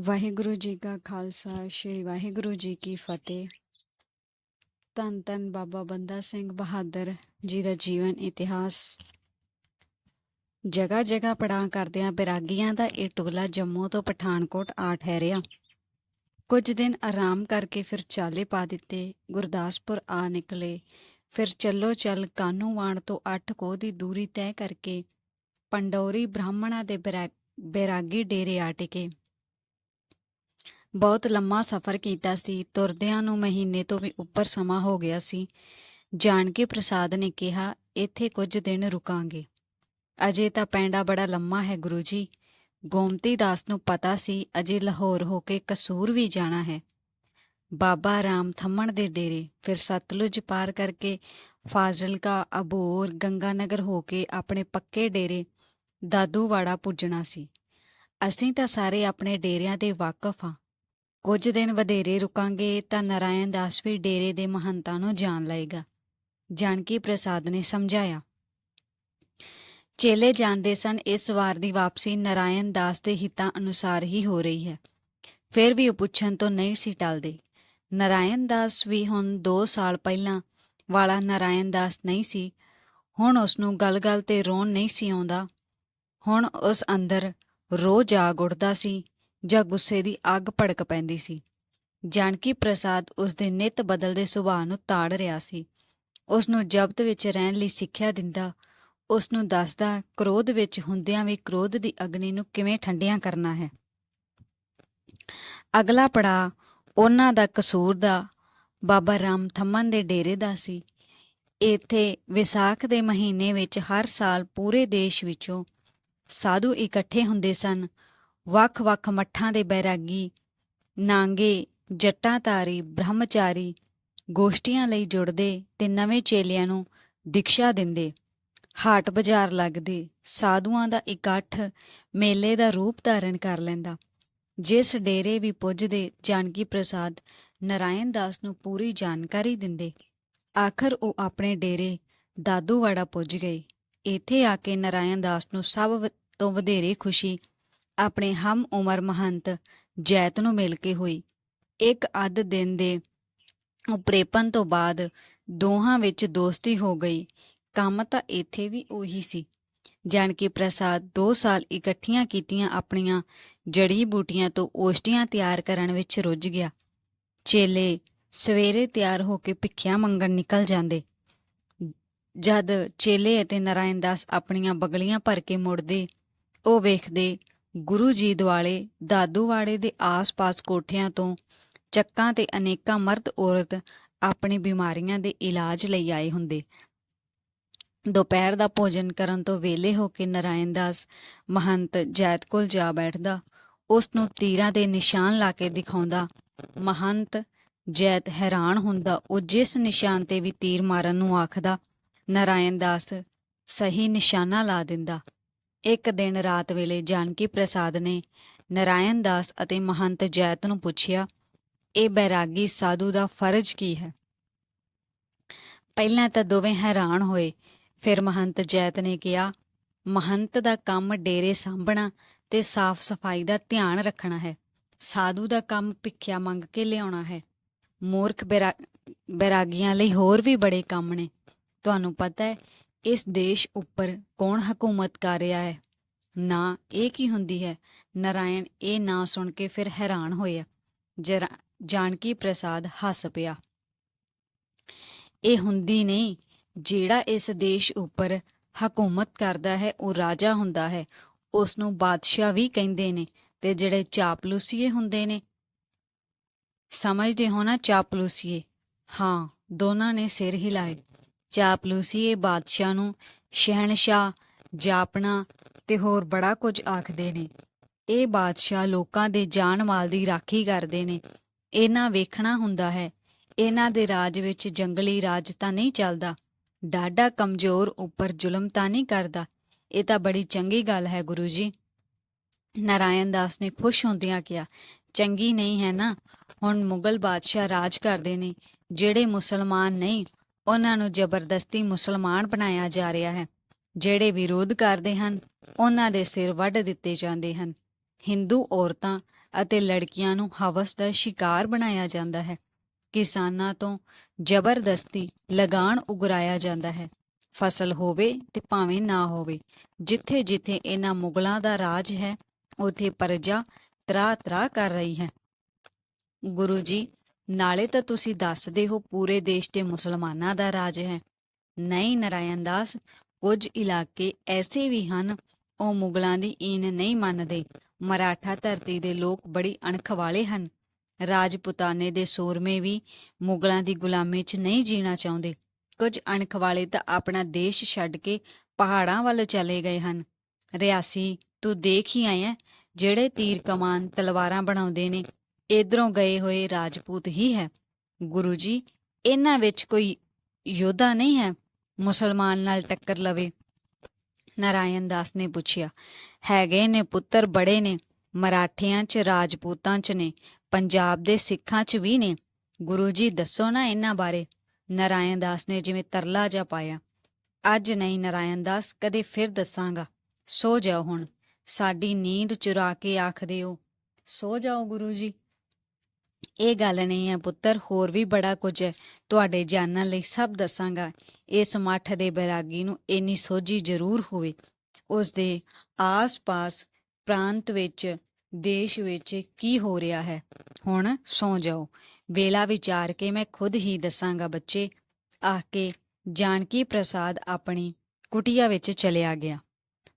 ਵਾਹਿਗੁਰੂ ਜੀ ਕਾ ਖਾਲਸਾ, ਸ੍ਰੀ ਵਾਹਿਗੁਰੂ ਜੀ ਕੀ ਫਤਿਹ। ਧੰਨ ਧੰਨ ਬਾਬਾ ਬੰਦਾ ਸਿੰਘ ਬਹਾਦਰ ਜੀ ਦਾ ਜੀਵਨ ਇਤਿਹਾਸ। ਜਗ੍ਹਾ ਜਗ੍ਹਾ ਪੜਾਅ ਕਰਦਿਆਂ ਬੈਰਾਗੀਆਂ ਦਾ ਇਹ ਟੋਲਾ ਜੰਮੂ ਤੋਂ ਪਠਾਨਕੋਟ ਆ ਠਹਿਰਿਆ। ਕੁਝ ਦਿਨ ਆਰਾਮ ਕਰਕੇ ਫਿਰ ਚਾਲੇ ਪਾ ਦਿੱਤੇ, ਗੁਰਦਾਸਪੁਰ ਆ ਨਿਕਲੇ। ਫਿਰ ਚੱਲੋ ਚੱਲ ਕਾਨੂੰਵਾਨ ਤੋਂ 8 ਕੋਹ ਦੀ ਦੂਰੀ ਤੈਅ ਕਰਕੇ ਪੰਡੌਰੀ ਬ੍ਰਾਹਮਣਾਂ ਦੇ ਬੈਰਾ- ਬੈਰਾਗੀ ਡੇਰੇ ਆ ਟਿਕੇ। ਬਹੁਤ ਲੰਮਾ ਸਫ਼ਰ ਕੀਤਾ ਸੀ। ਤੁਰਦਿਆਂ ਨੂੰ ਮਹੀਨੇ ਤੋਂ ਵੀ ਉੱਪਰ ਸਮਾਂ ਹੋ ਗਿਆ ਸੀ। ਜਾਨਕੀ ਪ੍ਰਸਾਦ ਨੇ ਕਿਹਾ, ਇੱਥੇ ਕੁਝ ਦਿਨ ਰੁਕਾਂਗੇ। ਅਜੇ ਤਾਂ ਪੈਂਡਾ ਬੜਾ ਲੰਮਾ ਹੈ ਗੁਰੂ ਜੀ ਗੋਮਤੀ ਦਾਸ ਨੂੰ ਪਤਾ ਸੀ, ਅਜੇ ਲਾਹੌਰ ਹੋ ਕੇ ਕਸੂਰ ਵੀ ਜਾਣਾ ਹੈ। ਬਾਬਾ ਰਾਮ ਥੰਮਣ ਦੇ ਡੇਰੇ, ਫਿਰ ਸਤਲੁਜ ਪਾਰ ਕਰਕੇ ਫਾਜ਼ਿਲਕਾ, ਅਬੋਰ, ਗੰਗਾਨਗਰ ਹੋ ਕੇ ਆਪਣੇ ਪੱਕੇ ਡੇਰੇ ਦਾਦੂਵਾੜਾ ਪੁੱਜਣਾ ਸੀ। ਅਸੀਂ ਤਾਂ ਸਾਰੇ ਆਪਣੇ ਡੇਰਿਆਂ ਦੇ ਵਾਕਫ ਹਾਂ। ਕੁਝ ਦਿਨ ਵਧੇਰੇ ਰੁਕਾਂਗੇ ਤਾਂ ਨਰਾਇਣ ਦਾਸ ਵੀ ਡੇਰੇ ਦੇ ਮਹੰਤਾਂ ਨੂੰ ਜਾਣ ਲਏਗਾ। ਜਾਨਕੀ ਪ੍ਰਸਾਦ ਨੇ ਸਮਝਾਇਆ। ਚੇਲੇ ਜਾਣਦੇ ਸਨ ਇਸ ਵਾਰ ਦੀ ਵਾਪਸੀ ਨਰਾਇਣ ਦਾਸ ਦੇ ਹਿੱਤਾਂ ਅਨੁਸਾਰ ਹੀ ਹੋ ਰਹੀ ਹੈ। ਫਿਰ ਵੀ ਉਹ ਪੁੱਛਣ ਤੋਂ ਨਹੀਂ ਸੀ ਟਲਦੇ। ਨਰਾਇਣ ਦਾਸ ਵੀ ਹੁਣ 2 ਸਾਲ ਪਹਿਲਾਂ ਵਾਲਾ ਨਰਾਇਣ ਦਾਸ ਨਹੀਂ ਸੀ। ਹੁਣ ਉਸ ਨੂੰ ਗੱਲ-ਗੱਲ ਤੇ ਰੋਣ ਨਹੀਂ ਸੀ ਆਉਂਦਾ। ਹੁਣ ਉਸ ਅੰਦਰ ਰੋਹ ਜਾਗ ਉੱਠਦਾ ਸੀ। ਜਾਂ ਗੁੱਸੇ ਦੀ ਅੱਗ ਭੜਕ ਪੈਂਦੀ ਸੀ। ਜਾਨਕੀ ਪ੍ਰਸਾਦ ਉਸ ਦੇ ਨਿਤ ਬਦਲਦੇ ਸੁਭਾਅ ਨੂੰ ਤਾੜ ਰਿਹਾ ਸੀ। ਉਸ ਨੂੰ ਜ਼ਬਤ ਵਿੱਚ ਰਹਿਣ ਲਈ ਸਿੱਖਿਆ ਦਿੰਦਾ ਉਸ ਨੂੰ ਦੱਸਦਾ, ਕ੍ਰੋਧ ਵਿੱਚ ਹੁੰਦਿਆਂ ਵੀ ਕ੍ਰੋਧ ਦੀ ਅਗਨੀ ਨੂੰ ਕਿਵੇਂ ਠੰਡਿਆਂ ਕਰਨਾ ਹੈ? ਅਗਲਾ ਪੜਾ ਉਹਨਾਂ ਦਾ ਕਸੂਰ ਦਾ ਬਾਬਾ ਰਾਮ ਥੰਮਨ ਦੇ ਡੇਰੇ ਦਾ ਸੀ। ਇੱਥੇ ਵਿਸਾਖ ਦੇ ਮਹੀਨੇ ਵਿੱਚ ਹਰ ਸਾਲ ਪੂਰੇ ਦੇਸ਼ ਵਿੱਚੋਂ ਸਾਧੂ ਇਕੱਠੇ ਹੁੰਦੇ ਸਨ। ਵੱਖ-ਵੱਖ ਮੱਠਾਂ ਦੇ ਬੈਰਾਗੀ, ਨਾਂਗੇ, ਜੱਟਾਂ ਜੱਟਾਂਤਾਰੀ ਬ੍ਰਹਮਚਾਰੀ, ਗੋਸ਼ਟੀਆਂ ਲਈ ਜੁੜਦੇ ਤੇ ਨਵੇਂ ਚੇਲਿਆਂ ਨੂੰ ਦੀਕਸ਼ਾ ਦਿੰਦੇ। ਹਾਟ ਬਾਜ਼ਾਰ ਲੱਗਦੇ, ਸਾਧੂਆਂ ਦਾ ਇਕੱਠ ਮੇਲੇ ਦਾ ਰੂਪ ਧਾਰਨ ਕਰ ਲੈਂਦਾ। ਜਿਸ ਡੇਰੇ ਵੀ ਪੁੱਜਦੇ, ਜਾਨਕੀ ਪ੍ਰਸਾਦ ਨਰਾਇਣ ਦਾਸ ਨੂੰ ਪੂਰੀ ਜਾਣਕਾਰੀ ਦਿੰਦੇ। ਆਖਰ ਉਹ ਆਪਣੇ ਡੇਰੇ ਦਾਦੂਵਾੜਾ ਪੁੱਜ ਗਏ। ਇੱਥੇ ਆ ਕੇ ਨਰਾਇਣ ਦਾਸ ਨੂੰ ਸਭ ਤੋਂ ਵਧੇਰੇ ਖੁਸ਼ੀ ਆਪਣੇ ਹਮ ਉਮਰ ਮਹੰਤ ਜੈਤ ਨੂੰ ਮਿਲ ਕੇ ਹੋਈ। ਇੱਕ ਅੱਧ ਦਿਨ ਦੇ ਉਪਰੇਪਨ ਤੋਂ ਬਾਅਦ ਦੋਹਾਂ ਵਿੱਚ ਦੋਸਤੀ ਹੋ ਗਈ। ਕੰਮ ਤਾਂ ਇੱਥੇ ਵੀ ਉਹੀ ਸੀ ਜਾਨਕੀ ਪ੍ਰਸਾਦ 2 ਸਾਲ ਇਕੱਠੀਆਂ ਕੀਤੀਆਂ ਆਪਣੀਆਂ ਜੜੀ ਬੂਟੀਆਂ ਤੋਂ ਓਸ਼ਟੀਆਂ ਤਿਆਰ ਕਰਨ ਵਿੱਚ ਰੁੱਝ ਗਿਆ। ਚੇਲੇ ਸਵੇਰੇ ਤਿਆਰ ਹੋ ਕੇ ਭਿੱਖਿਆ ਮੰਗਣ ਨਿਕਲ ਜਾਂਦੇ। ਜਦ ਚੇਲੇ ਅਤੇ ਨਰਾਇਣ ਦਾਸ ਆਪਣੀਆਂ ਬਗਲੀਆਂ ਭਰ ਕੇ ਮੁੜਦੇ, ਉਹ ਵੇਖਦੇ ਗੁਰੂ ਜੀ ਦੁਆਲੇ ਦਾਦੂਵਾੜੇ ਦੇ ਆਸ-ਪਾਸ ਕੋਠਿਆਂ ਤੋਂ ਚੱਕਾਂ ਤੇ ਅਨੇਕਾਂ ਮਰਦ ਔਰਤ ਆਪਣੀ ਬਿਮਾਰੀਆਂ ਦੇ ਇਲਾਜ ਲਈ ਆਏ ਹੁੰਦੇ। ਦੁਪਹਿਰ ਦਾ ਭੋਜਨ ਕਰਨ ਤੋਂ ਵੇਲੇ ਹੋ ਕੇ ਨਰਾਇਣ ਦਾਸ ਮਹੰਤ ਜੈਤ ਕੋਲ ਜਾ ਬੈਠਦਾ, ਉਸ ਨੂੰ ਤੀਰਾਂ ਦੇ ਨਿਸ਼ਾਨ ਲਾ ਕੇ ਦਿਖਾਉਂਦਾ। ਮਹੰਤ ਜੈਤ ਹੈਰਾਨ ਹੁੰਦਾ, ਉਹ ਜਿਸ ਨਿਸ਼ਾਨ ਤੇ ਵੀ ਤੀਰ ਮਾਰਨ ਨੂੰ ਆਖਦਾ, ਨਰਾਇਣ ਦਾਸ ਸਹੀ ਨਿਸ਼ਾਨਾ ਲਾ ਦਿੰਦਾ। ਇੱਕ ਦਿਨ ਰਾਤ ਵੇਲੇ ਜਾਨਕੀ ਪ੍ਰਸਾਦ ਨੇ ਨਰਾਇਣ ਦਾਸ ਅਤੇ ਮਹੰਤ ਜੈਤ ਨੂੰ ਪੁੱਛਿਆ, ਇਹ ਬੈਰਾਗੀ ਸਾਧੂ ਦਾ ਫਰਜ਼ ਕੀ ਹੈ? ਪਹਿਲਾਂ ਤਾਂ ਦੋਵੇਂ ਹੈਰਾਨ ਹੋਏ। ਫਿਰ ਮਹੰਤ ਜੈਤ ਨੇ ਕਿਹਾ, ਮਹੰਤ ਦਾ ਕੰਮ ਡੇਰੇ ਸਾਂਭਣਾ ਤੇ ਸਾਫ਼ ਸਫ਼ਾਈ ਦਾ ਧਿਆਨ ਰੱਖਣਾ ਹੈ। ਸਾਧੂ ਦਾ ਕੰਮ ਭਿੱਖਿਆ ਮੰਗ ਕੇ ਲਿਆਉਣਾ ਹੈ। ਮੂਰਖ ਬੈਰਾ- ਬੈਰਾਗੀਆਂ ਲਈ ਹੋਰ ਵੀ ਬੜੇ ਕੰਮ ਨੇ। ਤੁਹਾਨੂੰ ਪਤਾ ਹੈ ਇਸ ਦੇਸ਼ ਉੱਪਰ ਕੌਣ ਹਕੂਮਤ ਕਰ ਰਿਹਾ ਹੈ? ਨਾ ਇਹ ਕੀ ਹੁੰਦੀ ਹੈ? ਨਰਾਇਣ ਇਹ ਨਾ ਸੁਣ ਕੇ ਫਿਰ ਹੈਰਾਨ ਹੋਇਆ ਜਾਨਕੀ ਪ੍ਰਸਾਦ ਹੱਸ ਪਿਆ। ਇਹ ਹੁੰਦੀ ਨਹੀਂ, ਜਿਹੜਾ ਇਸ ਦੇਸ਼ ਉੱਪਰ ਹਕੂਮਤ ਕਰਦਾ ਹੈ, ਉਹ ਰਾਜਾ ਹੁੰਦਾ ਹੈ। ਉਸ ਨੂੰ ਬਾਦਸ਼ਾਹ ਵੀ ਕਹਿੰਦੇ ਨੇ ਤੇ ਜਿਹੜੇ ਚਾਪਲੂਸੀਏ ਹੁੰਦੇ ਨੇ। ਸਮਝਦੇ ਹੋ ਨਾ ਚਾਪਲੂਸੀਏ? ਹਾਂ, ਦੋਨਾਂ ਨੇ ਸਿਰ ਹਿਲਾਏ। ਚਾਪਲੂਸੀਏ ਬਾਦਸ਼ਾਹ ਨੂੰ ਸ਼ਹਿਨशाह ਜਾਪਣਾ ਤੇ ਹੋਰ ਬੜਾ ਕੁਝ ਆਖਦੇ ਨੇ। ਇਹ ਬਾਦਸ਼ਾਹ ਲੋਕਾਂ ਦੇ ਜਾਨ ਮਾਲ ਦੀ ਰਾਖੀ ਕਰਦੇ ਨੇ। ਇਹਨਾਂ ਵੇਖਣਾ ਹੁੰਦਾ ਹੈ, ਇਹਨਾਂ ਦੇ ਰਾਜ ਵਿੱਚ ਜੰਗਲੀ ਰਾਜ ਤਾਂ ਨਹੀਂ ਚੱਲਦਾ। ਡਾਡਾ ਕਮਜ਼ੋਰ ਉੱਪਰ ਜ਼ੁਲਮ ਤਾਂ ਨਹੀਂ ਕਰਦਾ। ਇਹ ਤਾਂ ਬੜੀ ਚੰਗੀ ਗੱਲ ਹੈ ਗੁਰੂ ਜੀ। ਨਾਰਾਇਣ ਦਾਸ ਨੇ ਖੁਸ਼ ਹੁੰਦਿਆਂ ਕਿਹਾ, ਚੰਗੀ ਨਹੀਂ ਹੈ ਨਾ। ਹੁਣ ਮੁਗਲ ਬਾਦਸ਼ਾਹ ਰਾਜ ਕਰਦੇ ਨੇ, ਜਿਹੜੇ ਮੁਸਲਮਾਨ ਨਹੀਂ ਉਹਨਾਂ ਨੂੰ ਜ਼ਬਰਦਸਤੀ ਮੁਸਲਮਾਨ ਬਣਾਇਆ ਜਾ ਰਿਹਾ ਹੈ। ਜਿਹੜੇ ਵਿਰੋਧ ਕਰਦੇ ਹਨ, ਉਹਨਾਂ ਦੇ ਸਿਰ ਵੱਢ ਦਿੱਤੇ ਜਾਂਦੇ ਹਨ। ਹਿੰਦੂ ਔਰਤਾਂ ਅਤੇ ਲੜਕੀਆਂ ਨੂੰ ਹਵਸ ਦਾ ਸ਼ਿਕਾਰ ਬਣਾਇਆ ਜਾਂਦਾ ਹੈ। ਕਿਸਾਨਾਂ ਤੋਂ ਜ਼ਬਰਦਸਤੀ ਲਗਾਨ ਉਗਰਾਇਆ ਜਾਂਦਾ ਹੈ। ਫਸਲ ਹੋਵੇ ਤੇ ਭਾਵੇਂ ਨਾ ਹੋਵੇ ਜਿੱਥੇ ਜਿੱਥੇ ਇਹਨਾਂ ਮੁਗਲਾਂ ਦਾ ਰਾਜ ਹੈ, ਉਥੇ ਪ੍ਰਜਾ ਤਰਾ ਤਰਾ ਕਰ ਰਹੀ ਹੈ। ਗੁਰੂ ਜੀ ਨਾਲੇ ਤਾਂ ਤੁਸੀਂ ਦੱਸਦੇ ਹੋ ਪੂਰੇ ਦੇਸ਼ ਤੇ ਮੁਸਲਮਾਨਾਂ ਦਾ ਰਾਜ ਹੈ। ਨਹੀਂ, ਨਰਾਇਣ ਦਾਸ, ਕੁਝ ਇਲਾਕੇ ਐਸੇ ਵੀ ਹਨ, ਉਹ ਮੁਗਲਾਂ ਦੀ ਈਨ ਨਹੀਂ ਮੰਨਦੇ। ਮਰਾਠਾ ਧਰਤੀ ਦੇ ਲੋਕ ਬੜੀ ਅਣਖ ਵਾਲੇ ਹਨ। ਰਾਜਪੂਤਾਨੇ ਦੇ ਸੂਰਮੇ ਵੀ ਮੁਗਲਾਂ ਦੀ ਗੁਲਾਮੀ 'ਚ ਨਹੀਂ ਜੀਣਾ ਚਾਹੁੰਦੇ। ਕੁਝ ਅਣਖ ਵਾਲੇ ਤਾਂ ਆਪਣਾ ਦੇਸ਼ ਛੱਡ ਕੇ ਪਹਾੜਾਂ ਵੱਲ ਚਲੇ ਗਏ ਹਨ। ਰਿਆਸੀ, ਤੂੰ ਦੇਖ ਹੀ ਆਇਆ, ਜਿਹੜੇ ਤੀਰ ਕਮਾਨ ਤਲਵਾਰਾਂ ਬਣਾਉਂਦੇ ਨੇ। ਇਧਰੋਂ ਗਏ ਹੋਏ ਰਾਜਪੂਤ ਹੀ ਹੈ। ਗੁਰੂ ਜੀ, ਇਹਨਾਂ ਵਿੱਚ ਕੋਈ ਯੋਧਾ ਨਹੀਂ ਹੈ? ਮੁਸਲਮਾਨ ਨਾਲ ਟੱਕਰ ਲਵੇ। ਨਾਰਾਇਣ ਦਾਸ ਨੇ ਪੁੱਛਿਆ, ਹੈਗੇ ਨੇ ਪੁੱਤਰ ਬੜੇ ਨੇ, ਮਰਾਠਿਆਂ 'ਚ, ਰਾਜਪੂਤਾਂ 'ਚ ਨੇ, ਪੰਜਾਬ ਦੇ ਸਿੱਖਾਂ 'ਚ ਵੀ ਨੇ। ਗੁਰੂ ਜੀ, ਦੱਸੋ ਨਾ ਇਹਨਾਂ ਬਾਰੇ। ਨਾਰਾਇਣ ਦਾਸ ਨੇ ਜਿਵੇਂ ਤਰਲਾ ਜਾ ਪਾਇਆ। ਅੱਜ ਨਹੀਂ ਨਾਰਾਇਣ ਦਾਸ, ਕਦੇ ਫਿਰ ਦੱਸਾਂਗਾ। ਸੋ ਜਾਓ ਹੁਣ, ਸਾਡੀ ਨੀਂਦ ਚੁਰਾ ਕੇ ਆਖਦੇ ਹੋ ਸੋ ਜਾਓ ਗੁਰੂ ਜੀ। ਇਹ ਗੱਲ ਨਹੀਂ ਹੈ ਪੁੱਤਰ, ਹੋਰ ਵੀ ਬੜਾ ਕੁਝ ਹੈ। ਤੁਹਾਡੇ ਜਾਣਨ ਲਈ ਸਭ ਦੱਸਾਂਗਾ। ਇਸ ਮੱਠ ਦੇ ਬੈਰਾਗੀ ਨੂੰ ਇੰਨੀ ਸੋਝੀ ਜ਼ਰੂਰ ਹੋਵੇ। ਉਸ ਦੇ ਆਸ-ਪਾਸ ਪ੍ਰਾਂਤ ਵਿੱਚ, ਦੇਸ਼ ਵਿੱਚ ਕੀ ਹੋ ਰਿਹਾ ਹੈ? ਹੁਣ ਸੌ ਜਾਓ। ਵੇਲਾ ਵਿਚਾਰ ਕੇ ਮੈਂ ਖੁਦ ਹੀ ਦੱਸਾਂਗਾ ਬੱਚੇ। ਆਖ ਕੇ ਜਾਨਕੀ ਪ੍ਰਸਾਦ ਆਪਣੀ ਕੁਟੀਆ ਵਿੱਚ ਚਲਿਆ ਗਿਆ।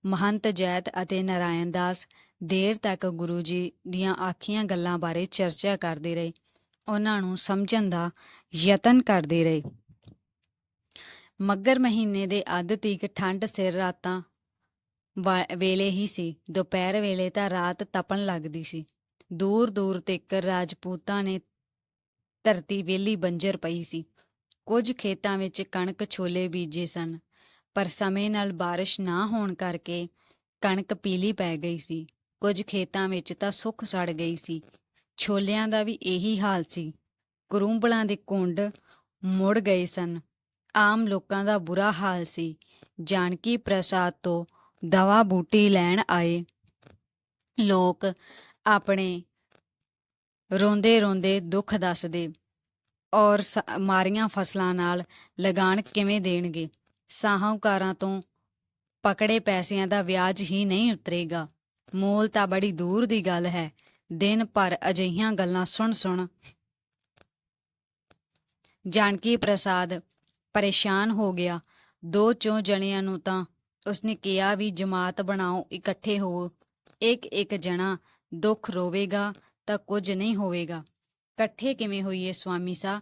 ਮਹੰਤ ਜੈਤ ਅਤੇ ਨਾਰਾਇਣ ਦਾਸ ਦੇਰ ਤੱਕ ਗੁਰੂ ਜੀ ਦੀਆਂ ਆਖੀਆਂ ਗੱਲਾਂ ਬਾਰੇ ਚਰਚਾ ਕਰਦੇ ਰਹੇ। ਉਹਨਾਂ ਨੂੰ ਸਮਝਣ ਦਾ ਯਤਨ ਕਰਦੇ ਰਹੇ। ਮੱਗਰ ਮਹੀਨੇ ਦੇ ਅੱਧ ਤੀਕ ਠੰਡ ਸਿਰ ਰਾਤਾਂ ਵੇਲੇ ਹੀ ਸੀ। ਦੁਪਹਿਰ ਵੇਲੇ ਤਾਂ ਰਾਤ ਤਪਣ ਲੱਗਦੀ ਸੀ। ਦੂਰ ਦੂਰ ਤੱਕ ਰਾਜਪੂਤਾਂ ਨੇ ਧਰਤੀ ਵੇਲੀ ਬੰਜਰ ਪਈ ਸੀ। ਕੁਝ ਖੇਤਾਂ ਵਿੱਚ ਕਣਕ ਛੋਲੇ ਬੀਜੇ ਸਨ, ਪਰ ਸਮੇਂ ਨਾਲ ਬਾਰਿਸ਼ ਨਾ ਹੋਣ ਕਰਕੇ ਕਣਕ ਪੀਲੀ ਪੈ ਗਈ ਸੀ। ਕੁਝ ਖੇਤਾਂ ਵਿੱਚ ਤਾਂ ਸੁੱਖ ਸੜ ਗਈ ਸੀ। ਛੋਲਿਆਂ ਦਾ ਵੀ ਇਹੀ ਹਾਲ ਸੀ। ਕਰੂੰਬਲਾਂ ਦੇ ਕੁੰਡ ਮੁੜ ਗਏ ਸਨ। ਆਮ ਲੋਕਾਂ ਦਾ ਬੁਰਾ ਹਾਲ ਸੀ। ਜਾਨਕੀ ਪ੍ਰਸਾਦ ਤੋਂ ਦਵਾ ਬੂਟੀ ਲੈਣ ਆਏ। ਲੋਕ ਆਪਣੇ ਰੋਂਦੇ ਰੋਂਦੇ ਦੁੱਖ ਦੱਸਦੇ ਔਰ ਮਾਰੀਆਂ ਫਸਲਾਂ ਨਾਲ ਲਗਾਨ ਕਿਵੇਂ ਦੇਣਗੇ? ਸਾਹੂਕਾਰਾਂ ਤੋਂ ਪਕੜੇ ਪੈਸਿਆਂ ਦਾ ਵਿਆਜ ਹੀ ਨਹੀਂ ਉਤਰੇਗਾ। ਮੋਲ ਤਾਂ ਬੜੀ ਦੂਰ ਦੀ ਗੱਲ ਹੈ। ਦਿਨ ਭਰ ਅਜਿਹੀਆਂ ਗੱਲਾਂ ਸੁਣ ਸੁਣ। ਜਾਨਕੀ ਪ੍ਰਸਾਦ ਪਰੇਸ਼ਾਨ ਹੋ ਗਿਆ। ਦੋ ਚੋਂ ਜਣਿਆਂ ਨੂੰ ਤਾਂ ਉਸਨੇ ਕਿਹਾ ਵੀ ਜਮਾਤ ਬਣਾਓ, ਇਕੱਠੇ ਹੋ ਇੱਕ ਇੱਕ ਜਣਾ ਦੁੱਖ ਰੋਵੇਗਾ ਤਾਂ ਕੁਝ ਨਹੀਂ ਹੋਵੇਗਾ। ਇਕੱਠੇ ਕਿਵੇਂ ਹੋਈਏ ਸਵਾਮੀ ਸਾ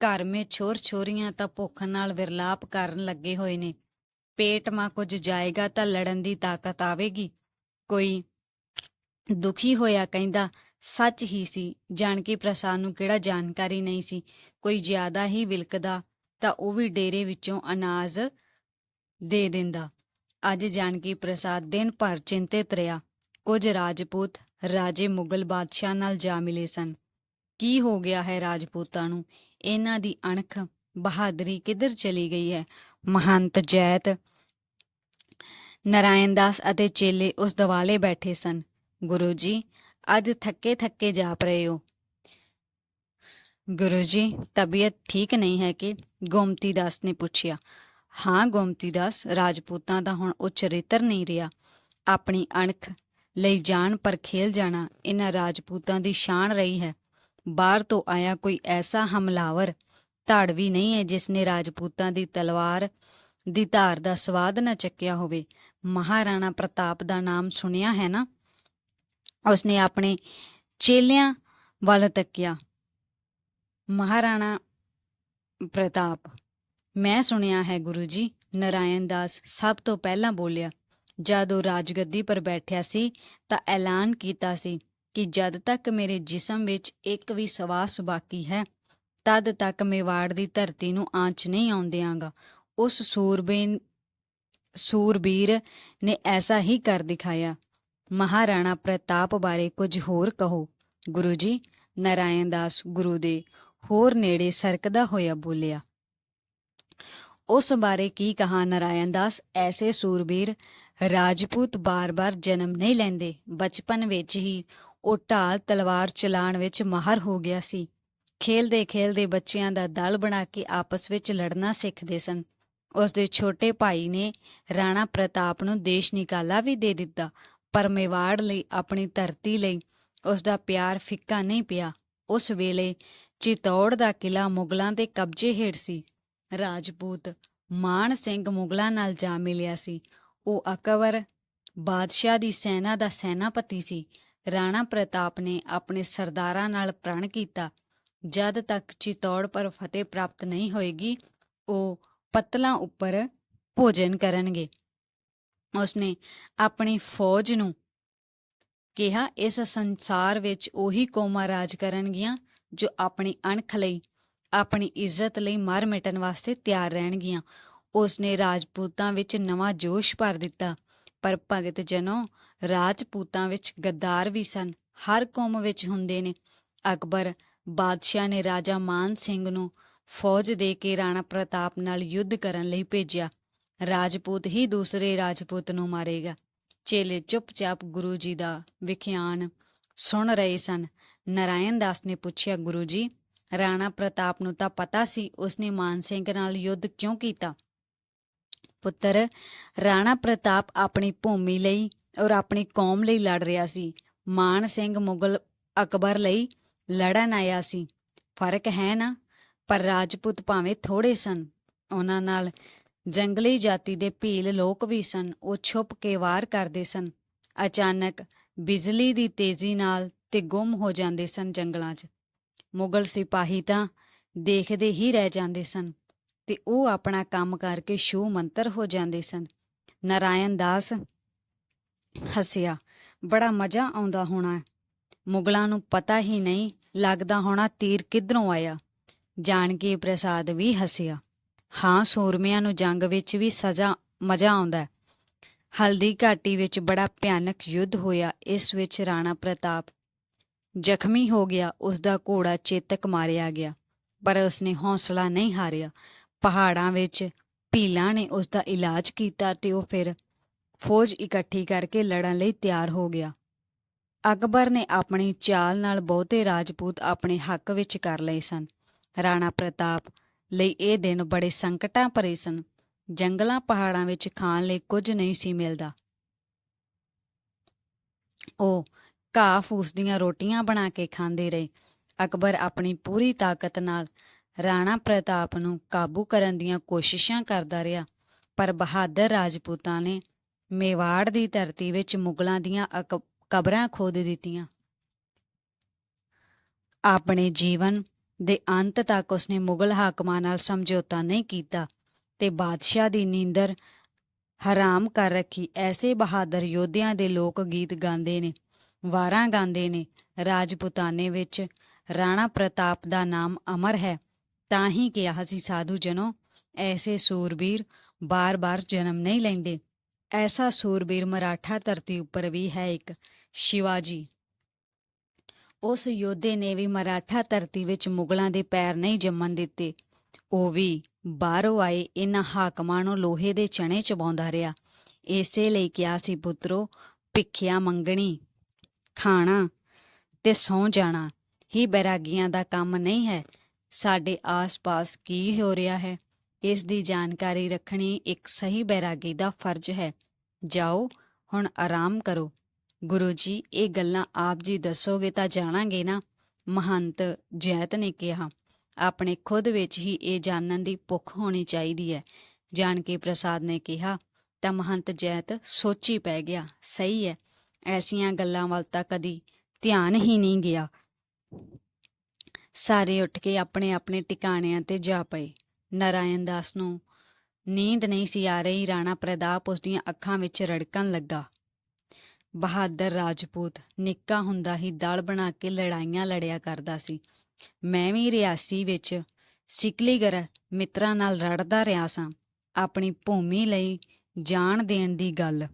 ਘਰ ਮੇ ਛੋਰ ਛੋਰੀਆਂ ਤਾਂ ਭੁੱਖ ਨਾਲ ਵਿਰਲਾਪ ਕਰਨ ਲੱਗੇ ਹੋਏ ਨੇ। ਪੇਟ ਮਾ ਕੁਝ ਜਾਏਗਾ ਤਾਂ ਲੜਨ ਦੀ ਤਾਕਤ ਆਵੇਗੀ। ਕੋਈ ਦੁਖੀ ਹੋਇਆ ਕਹਿੰਦਾ, ਸੱਚ ਹੀ ਸੀ ਜਾਨਕੀ ਪ੍ਰਸਾਦ ਨੂੰ ਕਿਹੜਾ ਜਾਣਕਾਰੀ ਨਹੀਂ ਸੀ। ਕੋਈ ਜ਼ਿਆਦਾ ਹੀ ਵਿਲਕਦਾ ਤਾਂ ਉਹ ਵੀ ਡੇਰੇ ਵਿੱਚੋਂ ਅਨਾਜ ਦੇ ਦਿੰਦਾ। ਅੱਜ ਜਾਨਕੀ ਪ੍ਰਸਾਦ ਦਿਨ ਭਰ ਚਿੰਤਿਤ ਰਿਹਾ। ਕੁਝ ਰਾਜਪੂਤ ਰਾਜੇ ਮੁਗਲ ਬਾਦਸ਼ਾਹ ਨਾਲ ਜਾ ਮਿਲੇ ਸਨ। ਕੀ ਹੋ ਗਿਆ ਹੈ ਰਾਜਪੂਤਾਂ ਨੂੰ? ਇਹਨਾਂ ਦੀ ਅਣਖ ਬਹਾਦਰੀ ਕਿੱਧਰ ਚਲੀ ਗਈ ਹੈ? ਮਹੰਤ ਜੈਤ ਨਰਾਇਣ ਦਾਸ ਅਤੇ ਚੇਲੇ ਉਸ ਦਿਵਾਲੇ ਬੈਠੇ ਸਨ। ਗੁਰੂ ਜੀ, ਅੱਜ ਥੱਕੇ ਥੱਕੇ ਜਾਪ ਰਹੇ ਹੋ। ਗੁਰੂ ਜੀ, ਤਬੀਅਤ ਠੀਕ ਨਹੀਂ ਹੈ ਕਿ? ਗੋਮਤੀ ਦਾਸ ਨੇ ਪੁੱਛਿਆ। ਹਾਂ, ਗੋਮਤੀ ਦਾਸ, ਰਾਜਪੂਤਾਂ ਦਾ ਹੁਣ ਉਹ ਚਰਿੱਤਰ ਨਹੀਂ ਰਿਹਾ। ਆਪਣੀ ਅਣਖ ਲਈ ਜਾਨ ਪਰ ਖੇਲ ਜਾਣਾ ਇਹਨਾਂ ਰਾਜਪੂਤਾਂ ਦੀ ਸ਼ਾਨ ਰਹੀ ਹੈ। ਬਾਹਰ ਤੋਂ ਆਇਆ ਕੋਈ ਐਸਾ ਹਮਲਾਵਰ ਧਾੜਵੀ ਨਹੀਂ ਹੈ ਜਿਸ ਨੇ ਰਾਜਪੂਤਾਂ ਦੀ ਤਲਵਾਰ ਦੀ ਧਾਰ ਦਾ ਸਵਾਦ ਨਾ ਚੱਕਿਆ ਹੋਵੇ। ਮਹਾਰਾਣਾ ਪ੍ਰਤਾਪ ਦਾ ਨਾਮ ਸੁਣਿਆ ਹੈ ਨਾ? ਉਸਨੇ ਆਪਣੇ ਚੇਲਿਆਂ ਵੱਲ ਤੱਕਿਆ। ਮਹਾਰਾਣਾ ਪ੍ਰਤਾਪ, ਮੈਂ ਸੁਣਿਆ ਹੈ ਗੁਰੂ ਜੀ, ਨਰਾਇਣ ਦਾਸ ਸਭ ਤੋਂ ਪਹਿਲਾਂ ਬੋਲਿਆ, ਜਦ ਉਹ ਰਾਜਗੱਦੀ ਪਰ ਬੈਠਿਆ ਸੀ ਤਾਂ ਐਲਾਨ ਕੀਤਾ ਸੀ ਕਿ ਜਦ ਤੱਕ ਮੇਰੇ ਜਿਸਮ ਵਿੱਚ ਇੱਕ ਵੀ ਸਵਾਸ ਬਾਕੀ ਹੈ, ਤਦ ਤੱਕ ਮੇਵਾੜ ਦੀ ਧਰਤੀ ਨੂੰ ਆਂਚ ਨਹੀਂ ਆਉਣ ਦਿਆਂਗਾ ਉਸ ਸੂਰਬੀਨ ਸੂਰਬੀਰ ਨੇ ਐਸਾ ਹੀ ਕਰ ਦਿਖਾਇਆ। ਮਹਾਰਾਣਾ ਪ੍ਰਤਾਪ ਬਾਰੇ ਕੁਝ ਹੋਰ ਕਹੋ। ਗੁਰੂ ਜੀ, ਨਰਾਇਣ ਦਾਸ ਗੁਰੂ ਦੇ ਹੋਰ ਨੇੜੇ ਸਰਕਦਾ ਹੋਇਆ ਬੋਲਿਆ। ਉਸ ਬਾਰੇ ਕੀ ਕਹਾ ਨਰਾਇਣ ਦਾਸ? ਐਸੇ ਸੂਰਬੀਰ ਰਾਜਪੂਤ ਬਾਰ-ਬਾਰ ਜਨਮ ਨਹੀਂ ਲੈਂਦੇ। ਬਚਪਨ ਵਿੱਚ ਹੀ ਉਹ ਢਾਲ ਤਲਵਾਰ ਚਲਾਉਣ ਵਿੱਚ ਮਾਹਰ ਹੋ ਗਿਆ ਸੀ। ਖੇਲਦੇ ਖੇਲਦੇ ਬੱਚਿਆਂ ਦਾ ਦਲ ਬਣਾ ਕੇ ਆਪਸ ਵਿੱਚ ਲੜਨਾ ਸਿੱਖਦੇ ਸਨ। ਉਸ ਦੇ ਛੋਟੇ ਭਾਈ ਨੇ ਰਾਣਾ ਪ੍ਰਤਾਪ ਨੂੰ ਦੇਸ਼ ਨਿਕਾਲਾ ਵੀ ਦੇ ਦਿੱਤਾ, ਪਰ ਮੇਵਾੜ ਲਈ ਆਪਣੀ ਧਰਤੀ ਲਈ ਉਸ ਦਾ ਪਿਆਰ ਫਿੱਕਾ ਨਹੀਂ ਪਿਆ। ਉਸ ਵੇਲੇ ਚਿਤੌੜ ਦਾ ਕਿਲਾ ਮੁਗਲਾਂ ਦੇ ਕਬਜ਼ੇ ਹੇਠ ਸੀ। ਰਾਜਪੂਤ ਮਾਨ ਸਿੰਘ ਮੁਗਲਾਂ ਨਾਲ ਜਾ ਮਿਲਿਆ ਸੀ। ਉਹ ਅਕਬਰ ਬਾਦਸ਼ਾਹ ਦੀ ਸੈਨਾ ਦਾ ਸੈਨਾਪਤੀ ਸੀ। ਰਾਣਾ ਪ੍ਰਤਾਪ ਨੇ ਆਪਣੇ ਸਰਦਾਰਾਂ ਨਾਲ ਪ੍ਰਣ ਕੀਤਾ। ਜਦ ਤੱਕ ਚਿਤੌੜ ਪਰ ਫਤਿਹ ਪ੍ਰਾਪਤ ਨਹੀਂ ਹੋਏਗੀ, ਉਹ ਪੱਤਲਾਂ ਉੱਪਰ ਭੋਜਨ ਕਰਨਗੇ। ਉਸਨੇ ਆਪਣੀ ਫੌਜ ਨੂੰ ਕਿਹਾ, ਇਸ ਸੰਸਾਰ ਵਿੱਚ ਉਹੀ ਕੌਮਾਂ ਰਾਜ ਕਰਨਗੀਆਂ ਜੋ ਆਪਣੀ ਅਣਖ ਲਈ, ਆਪਣੀ ਇੱਜ਼ਤ ਲਈ ਮਰ ਮਿਟਣ ਵਾਸਤੇ ਤਿਆਰ ਰਹਿਣਗੀਆਂ। ਉਸਨੇ ਰਾਜਪੂਤਾਂ ਵਿੱਚ ਨਵਾਂ ਜੋਸ਼ ਭਰ ਦਿੱਤਾ, ਪਰ ਭਗਤ ਜਨੋ ਰਾਜਪੂਤਾਂ ਵਿੱਚ ਗੱਦਾਰ ਵੀ ਸਨ। ਹਰ ਕੌਮ ਵਿੱਚ ਹੁੰਦੇ ਨੇ। ਅਕਬਰ ਬਾਦਸ਼ਾਹ ਨੇ ਰਾਜਾ ਮਾਨ ਸਿੰਘ ਨੂੰ ਫੌਜ ਦੇ ਕੇ ਰਾਣਾ ਪ੍ਰਤਾਪ ਨਾਲ ਯੁੱਧ ਕਰਨ ਲਈ ਭੇਜਿਆ। ਰਾਜਪੂਤ ਹੀ ਦੂਸਰੇ ਰਾਜਪੂਤ ਨੂੰ ਮਾਰੇਗਾ। ਚੇਲੇ ਚੁੱਪਚਾਪ ਗੁਰੂ ਜੀ ਦਾ ਵਿਖਿਆਨ ਸੁਣ ਰਹੇ ਸਨ। ਨਰਾਇਣ ਦਾਸ ਨੇ ਪੁੱਛਿਆ, ਗੁਰੂ ਜੀ, ਰਾਣਾ ਪ੍ਰਤਾਪ ਨੂੰ ਤਾਂ ਪਤਾ ਸੀ, ਉਸਨੇ ਮਾਨ ਸਿੰਘ ਨਾਲ ਯੁੱਧ ਕਿਉਂ ਕੀਤਾ? ਪੁੱਤਰ, ਰਾਣਾ ਪ੍ਰਤਾਪ ਆਪਣੀ ਭੂਮੀ ਲਈ ਔਰ ਆਪਣੀ ਕੌਮ ਲਈ ਲੜ ਰਿਹਾ ਸੀ। ਮਾਨ ਸਿੰਘ ਮੁਗਲ ਅਕਬਰ ਲਈ ਲੜਨ ਆਇਆ ਸੀ। ਫ਼ਰਕ ਹੈ ਨਾ? ਪਰ ਰਾਜਪੂਤ ਭਾਵੇਂ ਥੋੜੇ ਸਨ, ਉਹਨਾਂ ਨਾਲ ਜੰਗਲੀ ਜਾਤੀ ਦੇ ਭੀਲ ਲੋਕ ਵੀ ਸਨ, ਉਹ ਛੁਪ ਕੇ ਵਾਰ ਕਰਦੇ ਸਨ। ਅਚਾਨਕ ਬਿਜਲੀ ਦੀ ਤੇਜ਼ੀ ਨਾਲ ਤੇ ਗੁੰਮ ਹੋ ਜਾਂਦੇ ਸਨ ਜੰਗਲਾਂ 'ਚ। ਮੁਗਲ ਸਿਪਾਹੀ ਤਾਂ ਦੇਖਦੇ ਹੀ ਰਹਿ ਜਾਂਦੇ ਸਨ ਤੇ ਉਹ ਆਪਣਾ ਕੰਮ ਕਰਕੇ ਸ਼ੂ ਮੰਤਰ ਹੋ ਜਾਂਦੇ ਸਨ। ਨਾਰਾਇਣ ਦਾਸ ਹੱਸਿਆ, ਬੜਾ ਮਜ਼ਾ ਆਉਂਦਾ ਹੋਣਾ। ਮੁਗਲਾਂ ਨੂੰ ਪਤਾ ਹੀ ਨਹੀਂ ਲੱਗਦਾ ਹੋਣਾ ਤੀਰ ਕਿੱਧਰੋਂ ਆਇਆ। ਜਾਨਕੀ ਪ੍ਰਸਾਦ ਵੀ ਹੱਸਿਆ। ਹਾਂ, ਸੂਰਮਿਆਂ ਨੂੰ ਜੰਗ ਵਿੱਚ ਵੀ ਸਜ਼ਾ, ਮਜ਼ਾ ਆਉਂਦਾ ਹਲਦੀ ਘਾਟੀ ਵਿੱਚ ਬੜਾ ਭਿਆਨਕ ਯੁੱਧ ਹੋਇਆ, ਇਸ ਵਿੱਚ ਰਾਣਾ ਪ੍ਰਤਾਪ ਜ਼ਖਮੀ ਹੋ ਗਿਆ ਉਸ ਦਾ ਘੋੜਾ ਚੇਤਕ ਮਾਰਿਆ ਗਿਆ, ਪਰ ਉਸਨੇ ਹੌਸਲਾ ਨਹੀਂ ਹਾਰਿਆ। ਪਹਾੜਾਂ ਵਿੱਚ ਭੀਲਾਂ ਨੇ ਉਸ ਦਾ ਇਲਾਜ ਕੀਤਾ ਤੇ ਉਹ ਫਿਰ ਫੌਜ ਇਕੱਠੀ ਕਰਕੇ ਲੜਨ ਲਈ ਤਿਆਰ ਹੋ ਗਿਆ। ਅਕਬਰ ਨੇ ਆਪਣੀ ਚਾਲ ਨਾਲ ਬਹੁਤੇ ਰਾਜਪੂਤ ਆਪਣੇ ਹੱਕ ਵਿੱਚ ਕਰ ਲਏ ਸਨ। ਰਾਣਾ ਪ੍ਰਤਾਪ ਲਈ ਇਹ ਦਿਨ ਬੜੇ ਸੰਕਟਾਂ ਭਰੇ ਸਨ। ਜੰਗਲਾਂ ਪਹਾੜਾਂ ਵਿੱਚ ਖਾਣ ਲਈ ਕੁਝ ਨਹੀਂ ਸੀ ਮਿਲਦਾ। ਉਹ ਘਾਹ ਫੂਸ ਦੀਆਂ ਰੋਟੀਆਂ ਬਣਾ ਕੇ ਖਾਂਦੇ ਰਹੇ। ਅਕਬਰ ਆਪਣੀ ਪੂਰੀ ਤਾਕਤ ਨਾਲ ਰਾਣਾ ਪ੍ਰਤਾਪ ਨੂੰ ਕਾਬੂ ਕਰਨ ਦੀਆਂ ਕੋਸ਼ਿਸ਼ਾਂ ਕਰਦਾ ਰਿਹਾ, ਪਰ ਬਹਾਦਰ ਰਾਜਪੂਤਾਂ ਨੇ ਮੇਵਾੜ ਦੀ ਧਰਤੀ ਵਿੱਚ ਮੁਗਲਾਂ ਦੀਆਂ ਅਕ- ਕਬਰਾਂ ਖੋਦ ਦਿੱਤੀਆਂ। ਆਪਣੇ ਜੀਵਨ ਦੇ ਅੰਤ ਤੱਕ ਉਸਨੇ ਮੁਗਲ ਹਾਕਮਾਂ ਨਾਲ ਸਮਝੌਤਾ ਨਹੀਂ ਕੀਤਾ ਤੇ ਬਾਦਸ਼ਾਹ ਦੀ ਨੀਂਦਰ ਹਰਾਮ ਕਰ ਰੱਖੀ। ਐਸੇ ਬਹਾਦਰ ਯੋਧਿਆਂ ਦੇ ਲੋਕ ਗੀਤ ਗਾਉਂਦੇ ਨੇ, ਵਾਰਾਂ ਗਾਉਂਦੇ ਨੇ, ਰਾਜਪੂਤਾਨੇ ਵਿੱਚ ਰਾਣਾ ਪ੍ਰਤਾਪ ਦਾ ਨਾਮ ਅਮਰ ਹੈ, ਤਾਂ ਹੀ ਕਿਹਾ ਸੀ, ਸਾਧੂ ਜਨੋ, ਐਸੇ ਸੂਰਬੀਰ ਬਾਰ-ਬਾਰ ਜਨਮ ਨਹੀਂ ਲੈਂਦੇ। ਐਸਾ ਸੂਰਬੀਰ ਮਰਾਠਾ ਧਰਤੀ ਉੱਪਰ ਵੀ ਹੈ ਇੱਕ, ਸ਼ਿਵਾਜੀ। ਉਸ ਯੋਧੇ ਨੇ ਵੀ ਮਰਾਠਾ ਧਰਤੀ ਵਿੱਚ ਮੁਗਲਾਂ ਦੇ ਪੈਰ ਨਹੀਂ ਜੰਮਣ ਦਿੱਤੇ। ਉਹ ਵੀ ਬਾਹਰੋਂ ਆਏ ਇਹਨਾਂ ਹਾਕਮਾਂ ਨੂੰ ਲੋਹੇ ਦੇ ਚਣੇ ਚਬਾਉਂਦਾ ਰਿਹਾ। ਇਸੇ ਲਈ ਕਿਹਾ ਸੀ, ਪੁੱਤਰੋ, ਭਿੱਖਿਆ ਮੰਗਣੀ, ਖਾਣਾ ਤੇ ਸੌ ਜਾਣਾ। ਹੀ ਬੈਰਾਗੀਆਂ ਦਾ ਕੰਮ ਨਹੀਂ ਹੈ। ਸਾਡੇ ਆਸ-ਪਾਸ ਕੀ ਹੋ ਰਿਹਾ ਹੈ? ਇਸ ਦੀ ਜਾਣਕਾਰੀ ਰੱਖਣੀ ਇੱਕ ਸਹੀ ਬੈਰਾਗੀ ਦਾ ਫਰਜ਼ ਹੈ। ਜਾਓ, ਹੁਣ ਆਰਾਮ ਕਰੋ। ਗੁਰੂ ਜੀ, ਇਹ ਗੱਲਾਂ ਆਪ ਜੀ ਦੱਸੋਗੇ ਤਾਂ ਜਾਣਾਂਗੇ ਨਾ। ਮਹੰਤ ਜੈਤ ਨੇ ਕਿਹਾ, ਆਪਣੇ ਖੁਦ ਵਿੱਚ ਹੀ ਇਹ ਜਾਣਨ ਦੀ ਭੁੱਖ ਹੋਣੀ ਚਾਹੀਦੀ ਹੈ। ਜਾਨਕੀ ਪ੍ਰਸਾਦ ਨੇ ਕਿਹਾ, ਤਾਂ ਮਹੰਤ ਜੈਤ ਸੋਚੀ ਪੈ ਗਿਆ, ਸਹੀ ਹੈ, ਐਸੀਆਂ ਗੱਲਾਂ ਵੱਲ ਤਾਂ ਕਦੀ ਧਿਆਨ ਹੀ ਨਹੀਂ ਗਿਆ। ਸਾਰੇ ਉੱਠ ਕੇ ਆਪਣੇ ਆਪਣੇ ਟਿਕਾਣਿਆਂ ਤੇ ਜਾ ਪਏ। ਨਰਾਇਣ ਦਾਸ ਨੂੰ ਨੀਂਦ ਨਹੀਂ ਸੀ ਆ ਰਹੀ, ਰਾਣਾ ਪ੍ਰਤਾਪ ਉਸ ਦੀਆਂ ਅੱਖਾਂ ਵਿੱਚ ਰੜਕਣ ਲੱਗਾ। ਬਹਾਦਰ ਰਾਜਪੂਤ ਨਿੱਕਾ ਹੁੰਦਾ ਹੀ ਦਲ ਬਣਾ ਕੇ ਲੜਾਈਆਂ ਲੜਿਆ ਕਰਦਾ ਸੀ। ਮੈਂ ਵੀ ਰਿਆਸੀ ਵਿੱਚ ਸਿਕਲੀਗਰ ਮਿੱਤਰਾਂ ਨਾਲ ਰੜਦਾ ਰਿਹਾ ਸਾਂ। ਆਪਣੀ ਭੂਮੀ ਲਈ ਜਾਨ ਦੇਣ ਦੀ ਗੱਲ।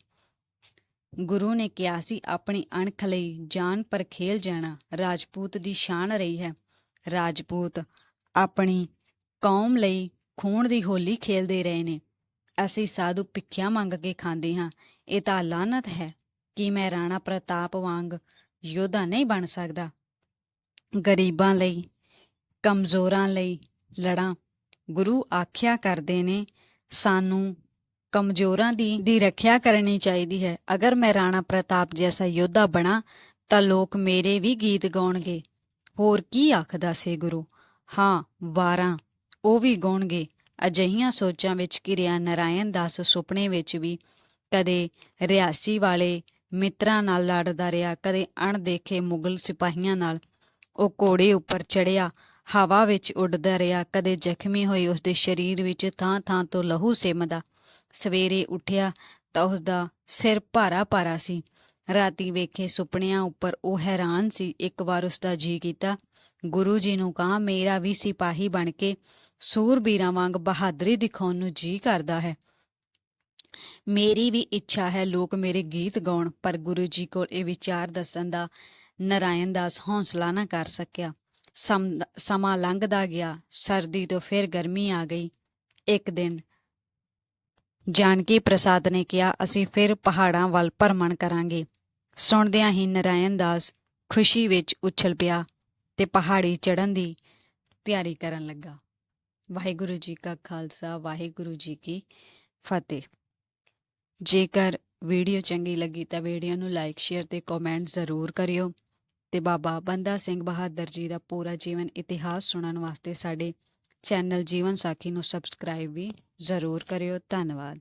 ਗੁਰੂ ਨੇ ਕਿਹਾ ਸੀ, ਆਪਣੀ ਅਣਖ ਲਈ ਜਾਨ ਪਰ ਖੇਲ ਜਾਣਾ ਰਾਜਪੂਤ ਦੀ ਸ਼ਾਨ ਰਹੀ ਹੈ। ਰਾਜਪੂਤ ਆਪਣੀ ਕੌਮ ਲਈ ਖੂਨ ਦੀ ਹੋਲੀ ਖੇਲਦੇ ਰਹੇ ਨੇ। ਅਸੀਂ ਸਾਧੂ ਭਿੱਖਿਆ ਮੰਗ ਕੇ ਖਾਂਦੇ ਹਾਂ। ਇਹ ਤਾਂ ਲਾਨਤ ਹੈ। ਕਿ ਮੈਂ ਰਾਣਾ ਪ੍ਰਤਾਪ ਵਾਂਗ ਯੋਧਾ ਨਹੀਂ ਬਣ ਸਕਦਾ। ਗਰੀਬਾਂ ਲਈ, ਕਮਜ਼ੋਰਾਂ ਲਈ ਲੜਾਂ ਗੁਰੂ ਆਖਿਆ ਕਰਦੇ ਨੇ, ਸਾਨੂੰ ਕਮਜ਼ੋਰਾਂ ਦੀ ਦੀ ਰੱਖਿਆ ਕਰਨੀ ਚਾਹੀਦੀ ਹੈ। ਅਗਰ ਮੈਂ ਰਾਣਾ ਪ੍ਰਤਾਪ ਜੈਸਾ ਯੋਧਾ ਬਣਾ, ਤਾਂ ਲੋਕ ਮੇਰੇ ਵੀ ਗੀਤ ਗਾਉਣਗੇ। ਹੋਰ ਕੀ ਆਖਦਾ ਸੀ ਗੁਰੂ? ਹਾਂ, ਵਾਰਾਂ, ਉਹ ਵੀ ਗਾਉਣਗੇ। ਅਜਿਹੀਆਂ ਸੋਚਾਂ ਵਿੱਚ ਘਿਰਿਆ ਨਰਾਇਣ ਦਾਸ ਸੁਪਨੇ ਵਿੱਚ ਵੀ ਕਦੇ ਰਿਆਸੀ ਵਾਲੇ ਮਿੱਤਰਾਂ ਨਾਲ ਲੜਦਾ ਰਿਹਾ। ਕਦੇ ਅਣਦੇਖੇ ਮੁਗਲ ਸਿਪਾਹੀਆਂ ਨਾਲ ਉਹ ਘੋੜੇ ਉੱਪਰ ਚੜਿਆ ਹਵਾ ਵਿੱਚ ਉੱਡਦਾ ਰਿਹਾ। ਕਦੇ ਜ਼ਖਮੀ ਹੋਏ ਉਸ ਦੇ ਸਰੀਰ ਵਿੱਚ ਥਾਂ ਥਾਂ ਤੋਂ ਲਹੂ ਸਿਮਦਾ। ਸਵੇਰੇ ਉੱਠਿਆ ਤਾਂ ਉਸ ਦਾ ਸਿਰ ਭਾਰਾ ਭਾਰਾ ਸੀ। ਰਾਤੀ ਵੇਖੇ ਸੁਪਨਿਆਂ ਉੱਪਰ ਉਹ ਹੈਰਾਨ ਸੀ। ਇੱਕ ਵਾਰ ਉਸ ਦਾ ਜੀ ਕੀਤਾ, ਗੁਰੂ ਜੀ ਨੂੰ ਕਹਾ ਮੇਰਾ ਵੀ ਸਿਪਾਹੀ ਬਣ ਕੇ ਸੂਰਬੀਰਾਂ ਵਾਂਗ ਬਹਾਦਰੀ ਦਿਖਾਉਣ ਨੂੰ ਜੀ ਕਰਦਾ ਹੈ? ਮੇਰੀ ਵੀ ਇੱਛਾ ਹੈ ਲੋਕ ਮੇਰੇ ਗੀਤ ਗਾਉਣ, ਪਰ ਗੁਰੂ ਜੀ ਕੋਲ ਇਹ ਵਿਚਾਰ ਦੱਸਣ ਦਾ ਨਰਾਇਣ ਦਾਸ ਹੌਸਲਾ ਨਾ ਕਰ ਸਕਿਆ। ਸਮਾਂ ਲੰਘਦਾ ਗਿਆ, ਸਰਦੀ ਤੋਂ ਫਿਰ ਗਰਮੀ ਆ ਗਈ। ਇੱਕ ਦਿਨ ਜਾਨਕੀ ਪ੍ਰਸਾਦ ਨੇ ਕਿਹਾ, ਅਸੀਂ ਫਿਰ ਪਹਾੜਾਂ ਵੱਲ ਭਰਮਣ ਕਰਾਂਗੇ। ਸੁਣਦਿਆਂ ਹੀ ਨਰਾਇਣ ਦਾਸ ਖੁਸ਼ੀ ਵਿੱਚ ਉਛਲ ਪਿਆ ਤੇ ਪਹਾੜੀ ਚੜ੍ਹਨ ਦੀ ਤਿਆਰੀ ਕਰਨ ਲੱਗਾ। ਵਾਹਿਗੁਰੂ ਜੀ ਕਾ ਖਾਲਸਾ, ਵਾਹਿਗੁਰੂ ਜੀ ਕੀ ਫਤਿਹ। ਜੇਕਰ ਵੀਡੀਓ ਚੰਗੀ ਲੱਗੀ ਤਾਂ ਵੀਡੀਓ ਨੂੰ ਲਾਈਕ ਸ਼ੇਅਰ ਤੇ ਕਮੈਂਟ ਜ਼ਰੂਰ ਕਰਿਓ। ਤੇ ਬਾਬਾ ਬੰਦਾ ਸਿੰਘ ਬਹਾਦਰ ਜੀ ਦਾ ਪੂਰਾ ਜੀਵਨ ਇਤਿਹਾਸ ਸੁਣਨ ਵਾਸਤੇ ਸਾਡੇ ਚੈਨਲ ਜੀਵਨ ਸਾਖੀ ਨੂੰ ਸਬਸਕ੍ਰਾਈਬ ਵੀ ਜ਼ਰੂਰ ਕਰਿਓ। ਧੰਨਵਾਦ।